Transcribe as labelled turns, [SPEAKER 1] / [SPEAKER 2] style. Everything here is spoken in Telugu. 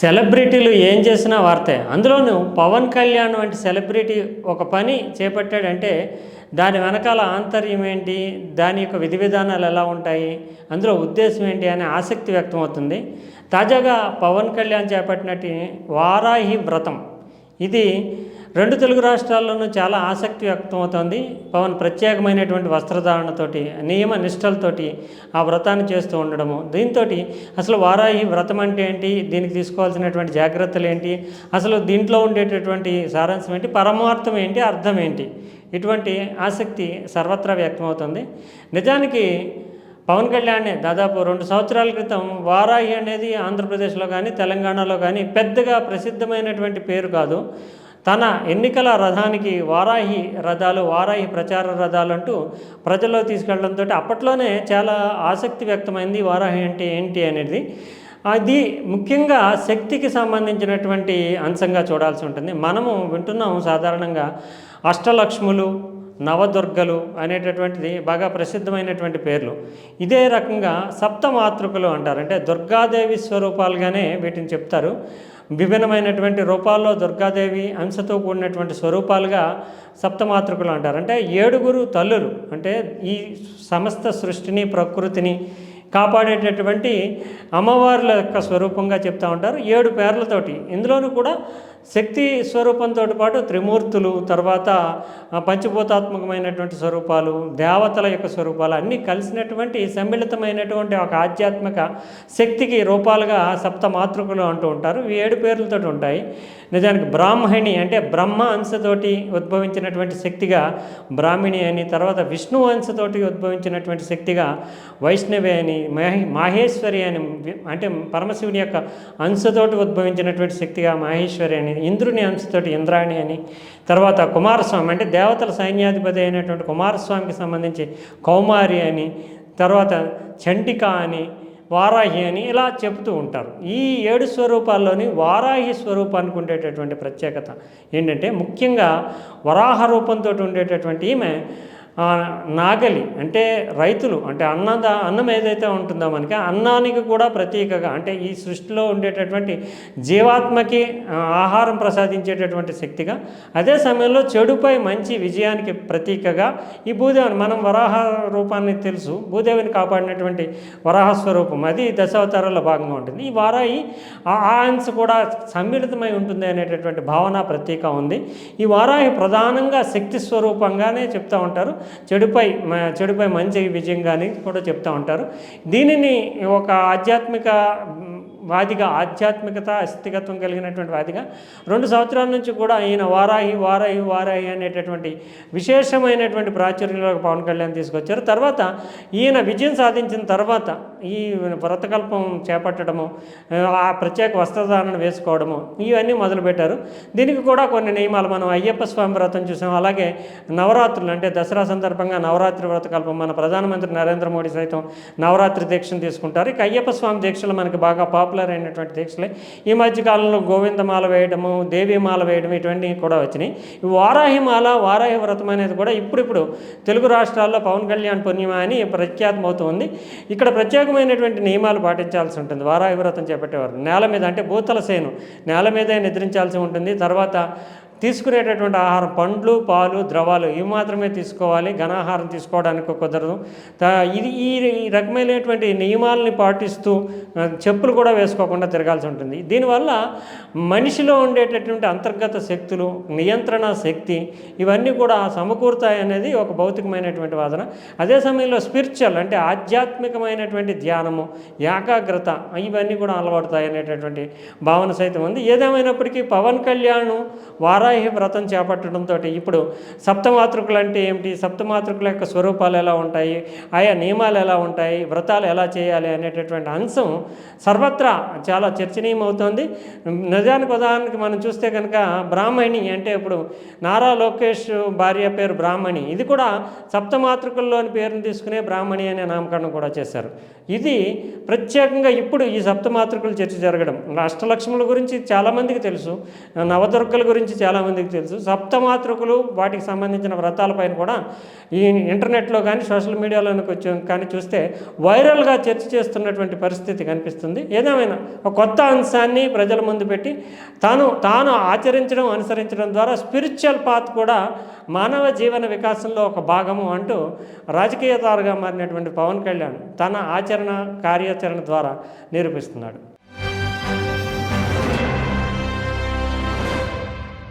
[SPEAKER 1] సెలబ్రిటీలు ఏం చేసినా వార్తే. అందులోనూ పవన్ కళ్యాణ్ వంటి సెలబ్రిటీ ఒక పని చేపట్టాడంటే దాని వెనకాల ఆంతర్యం ఏంటి? దాని యొక్క విధి విధానాలు ఎలా ఉంటాయి? అందులో ఉద్దేశం ఏంటి అనే ఆసక్తి వ్యక్తమవుతుంది. తాజాగా పవన్ కళ్యాణ్ చేపట్టినట్టు వారాహి వ్రతం. ఇది రెండు తెలుగు రాష్ట్రాల్లోనూ చాలా ఆసక్తి వ్యక్తమవుతోంది. పవన్ ప్రత్యేకమైనటువంటి వస్త్రధారణతోటి నియమ నిష్టలతోటి ఆ వ్రతాన్ని చేస్తూ ఉండడము. దీంతో అసలు వారాహి వ్రతం అంటే ఏంటి? దీనికి తీసుకోవాల్సినటువంటి జాగ్రత్తలు ఏంటి? అసలు దీంట్లో ఉండేటటువంటి సారాంశం ఏంటి? పరమార్థం ఏంటి? అర్థం ఏంటి? ఇటువంటి ఆసక్తి సర్వత్రా వ్యక్తమవుతుంది. నిజానికి పవన్ కళ్యాణ్ దాదాపు రెండు సంవత్సరాల క్రితం వారాహి అనేది ఆంధ్రప్రదేశ్లో కానీ తెలంగాణలో కానీ పెద్దగా ప్రసిద్ధమైనటువంటి పేరు కాదు. తన ఎన్నికల రథానికి వారాహి రథాలు వారాహి ప్రచార రథాలు అంటూ ప్రజల్లో తీసుకెళ్ళడంతో అప్పట్లోనే చాలా ఆసక్తి వ్యక్తమైంది వారాహి అంటే ఏంటి అనేది. అది ముఖ్యంగా శక్తికి సంబంధించినటువంటి అంశంగా చూడాల్సి ఉంటుంది. మనము వింటున్నాం సాధారణంగా అష్టలక్ష్ములు నవదుర్గలు అనేటటువంటిది బాగా ప్రసిద్ధమైనటువంటి పేర్లు. ఇదే రకంగా సప్తమాతృకలు అంటారు. అంటే దుర్గాదేవి స్వరూపాలుగానే వీటిని చెప్తారు. విభిన్నమైనటువంటి రూపాల్లో దుర్గాదేవి అంశతో కూడినటువంటి స్వరూపాలుగా సప్తమాతృకులు అంటారు. అంటే ఏడుగురు తల్లులు అంటే ఈ సమస్త సృష్టిని ప్రకృతిని కాపాడేటటువంటి అమ్మవార్ల యొక్క స్వరూపంగా చెప్తూ ఉంటారు. ఏడు పేర్లతోటి. ఇందులోనూ కూడా శక్తి స్వరూపంతో పాటు త్రిమూర్తులు తర్వాత పంచభూతాత్మకమైనటువంటి స్వరూపాలు దేవతల యొక్క స్వరూపాలు అన్నీ కలిసినటువంటి సమ్మిళితమైనటువంటి ఒక ఆధ్యాత్మిక శక్తికి రూపాలుగా సప్త మాతృకులు అంటూ ఉంటారు. ఇవి ఏడు పేర్లతో ఉంటాయి. నిజానికి బ్రాహ్మణి అంటే బ్రహ్మ అంశతోటి ఉద్భవించినటువంటి శక్తిగా బ్రాహ్మిణి అని తర్వాత విష్ణు అంశతోటి ఉద్భవించినటువంటి శక్తిగా వైష్ణవి అని మహే మాహేశ్వరి అని అంటే పరమశివుని యొక్క అంశతోటి ఉద్భవించినటువంటి శక్తిగా మాహేశ్వరి అని ఇంద్రుని అంశతోటి ఇంద్రాణి అని. తర్వాత కుమారస్వామి అంటే దేవతల సైన్యాధిపతి అయినటువంటి కుమారస్వామికి సంబంధించి కౌమారి అని తర్వాత చంటిక అని వారాహి అని ఇలా చెబుతూ ఉంటారు. ఈ ఏడు స్వరూపాల్లోని వారాహి స్వరూపానికి ఉండేటటువంటి ప్రత్యేకత ఏంటంటే ముఖ్యంగా వరాహ రూపంతో ఉండేటటువంటి ఈమె నాగలి అంటే రైతులు అంటే అన్నద అన్నం ఏదైతే ఉంటుందో మనకి అన్నానికి కూడా ప్రతీకగా అంటే ఈ సృష్టిలో ఉండేటటువంటి జీవాత్మకి ఆహారం ప్రసాదించేటటువంటి శక్తిగా అదే సమయంలో చెడుపై మంచి విజయానికి ప్రతీకగా ఈ భూదేవిని మనం వరాహ రూపాన్ని తెలుసు భూదేవిని కాపాడినటువంటి వరాహ స్వరూపం అది దశావతారాల్లో భాగంగా ఉంటుంది. ఈ వారాయి ఆ ఆ కూడా సమ్మిళితమై ఉంటుంది అనేటటువంటి భావన ప్రతీక ఉంది. ఈ వారాహి ప్రధానంగా శక్తి స్వరూపంగానే చెప్తూ ఉంటారు. చెడుపై చెడుపై మంచి విజయం కానీ కూడా చెప్తూ ఉంటారు. దీనిని ఒక ఆధ్యాత్మిక వాదిగా ఆధ్యాత్మికత అస్థిగత్వం కలిగినటువంటి వాదిగా. రెండు సంవత్సరాల నుంచి కూడా ఈయన వారాహి వారాహి వారాహి అనేటటువంటి విశేషమైనటువంటి ప్రాచుర్యంలోకి పవన్ కళ్యాణ్ తీసుకొచ్చారు. తర్వాత ఈయన విజయం సాధించిన తర్వాత ఈ వ్రతకల్పం చేపట్టడము ఆ ప్రత్యేక వస్త్రధారణ వేసుకోవడము ఇవన్నీ మొదలుపెట్టారు. దీనికి కూడా కొన్ని నియమాలు మనం అయ్యప్ప స్వామి వ్రతం చూసాం. అలాగే నవరాత్రులు అంటే దసరా సందర్భంగా నవరాత్రి వ్రతకల్పం మన ప్రధానమంత్రి నరేంద్ర మోడీ సైతం నవరాత్రి దీక్షను తీసుకుంటారు. ఇక అయ్యప్ప స్వామి దీక్షలు మనకి బాగా పాపులర్ అయినటువంటి దీక్షలే. ఈ మధ్యకాలంలో గోవిందమాల వేయడము దేవీమాల వేయడం ఇటువంటివి కూడా వచ్చినాయి. వారాహిమాల వారాహి వారాహి వ్రతం అనేది కూడా ఇప్పుడిప్పుడు తెలుగు రాష్ట్రాల్లో పవన్ కళ్యాణ్ పుణ్యమ అని ప్రఖ్యాతమవుతుంది. ఇక్కడ ప్రత్యేకమైనటువంటి నియమాలు పాటించాల్సి ఉంటుంది. వారాహి వ్రతం చేపట్టేవారు. నేల మీద అంటే భూతల సేను. నేల మీదే నిద్రించాల్సి ఉంటుంది. తర్వాత తీసుకునేటటువంటి ఆహారం పండ్లు పాలు ద్రవాలు ఇవి మాత్రమే తీసుకోవాలి. ఘనాహారం తీసుకోవడానికి కుదరదు. ఇది ఈ రకమైనటువంటి నియమాలని పాటిస్తూ చెప్పులు కూడా వేసుకోకుండా తిరగాల్సి ఉంటుంది. దీనివల్ల మనిషిలో ఉండేటటువంటి అంతర్గత శక్తులు నియంత్రణ శక్తి ఇవన్నీ కూడా సమకూరుతాయి అనేది ఒక భౌతికమైనటువంటి వాదన. అదే సమయంలో స్పిరిచువల్ అంటే ఆధ్యాత్మికమైనటువంటి ధ్యానము ఏకాగ్రత ఇవన్నీ కూడా అలవడతాయి అనేటటువంటి భావన సైతం ఉంది. ఏదేమైనప్పటికీ పవన్ కళ్యాణ్ వారాహి వ్రతం చేపట్టడంతో ఇప్పుడు సప్తమాతృకులు అంటే ఏమిటి? సప్తమాతృకుల యొక్క స్వరూపాలు ఎలా ఉంటాయి? ఆయా నియమాలు ఎలా ఉంటాయి? వ్రతాలు ఎలా చేయాలి అనేటటువంటి అంశం సర్వత్రా చాలా చర్చనీయమవుతోంది. నిజానికి ఉదాహరణకి మనం చూస్తే కనుక బ్రాహ్మణి అంటే ఇప్పుడు నారా లోకేష్ భార్య పేరు బ్రాహ్మణి. ఇది కూడా సప్తమాతృకుల్లోని పేరును తీసుకునే బ్రాహ్మణి అనే నామకరణం కూడా చేశారు. ఇది ప్రత్యేకంగా ఇప్పుడు ఈ సప్తమాతృకులు చర్చ జరగడం. అష్టలక్ష్ముల గురించి చాలామందికి తెలుసు. నవదుర్గల గురించి చాలా చాలామందికి తెలుసు. సప్తమాతృకులు వాటికి సంబంధించిన వ్రతాలపైన కూడా ఈ ఇంటర్నెట్లో కానీ సోషల్ మీడియాలోని వచ్చి కానీ చూస్తే వైరల్గా చర్చ చేస్తున్నటువంటి పరిస్థితి కనిపిస్తుంది. ఏదేమైనా ఒక కొత్త అంశాన్ని ప్రజల ముందు పెట్టి తాను తాను ఆచరించడం అనుసరించడం ద్వారా స్పిరిచువల్ పాత్ కూడా మానవ జీవన వికాసంలో ఒక భాగము అంటూ రాజకీయదారుగా మారినటువంటి పవన్ కళ్యాణ్ తన ఆచరణ కార్యాచరణ ద్వారా నిరూపిస్తున్నాడు.